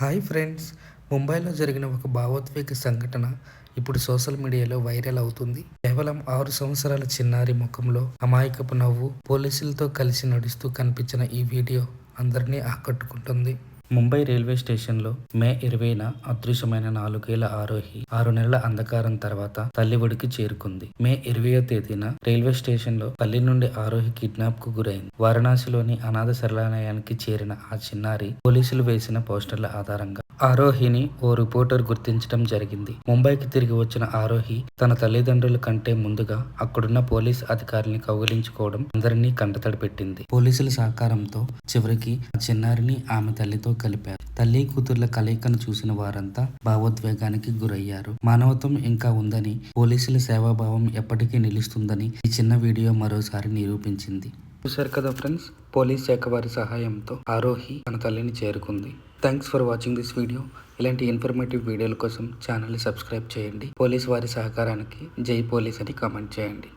Hi friends. ముంబైలో జరిగిన ఒక భావోద్వేగ సంఘటన ఇప్పుడు సోషల్ మీడియాలో వైరల్ అవుతుంది. కేవలం ఆరు సంవత్సరాల చిన్నారి ముఖంలో అమాయకపు నవ్వు పోలీసులతో కలిసి నడుస్తూ కనిపించిన ఈ వీడియో అందరినీ ఆకట్టుకుంటుంది. ముంబై రైల్వే స్టేషన్లో మే ఇరవైన అదృశ్యమైన నాలుగేళ్ళ ఆరోహి ఆరు నెలల అంధకారం తర్వాత తల్లి ఒడికి చేరుకుంది. మే ఇరవయో తేదీన రైల్వే స్టేషన్లో పల్లి నుండి ఆరోహి కిడ్నాప్కు గురైంది. వారణాసిలోని అనాథ శరణాలయానికి చేరిన ఆ చిన్నారి పోలీసులు వేసిన పోస్టర్ల ఆధారంగా ఆరోహిని ఓ రిపోర్టర్ గుర్తించడం జరిగింది. ముంబైకి తిరిగి వచ్చిన ఆరోహి తన తల్లిదండ్రుల కంటే ముందుగా అక్కడున్న పోలీస్ అధికారిని కౌగిలించుకోవడం అందరినీ కంటతడి పెట్టింది. పోలీసుల సహకారంతో చివరికి ఆ చిన్నారిని ఆమె తల్లితో కలిపారు. తల్లి కూతుర్ల కలయికను చూసిన వారంతా భావోద్వేగానికి గురయ్యారు. మానవత్వం ఇంకా ఉందని పోలీసుల సేవాభావం ఎప్పటికీ నిలుస్తుందని ఈ చిన్న వీడియో మరోసారి నిరూపించింది. చూశారు కదా ఫ్రెండ్స్? పోలీస్ శాఖ వారి సహాయంతో ఆరోహి తన తల్లిని చేరుకుంది. Thanks for watching this video ఇలాంటి ఇన్ఫర్మేటివ్ వీడియోల కోసం ఛానల్ని సబ్స్క్రైబ్ చేయండి. పోలీస్ వారి సహకారానికి జై పోలీస్ అని కామెంట్ చేయండి.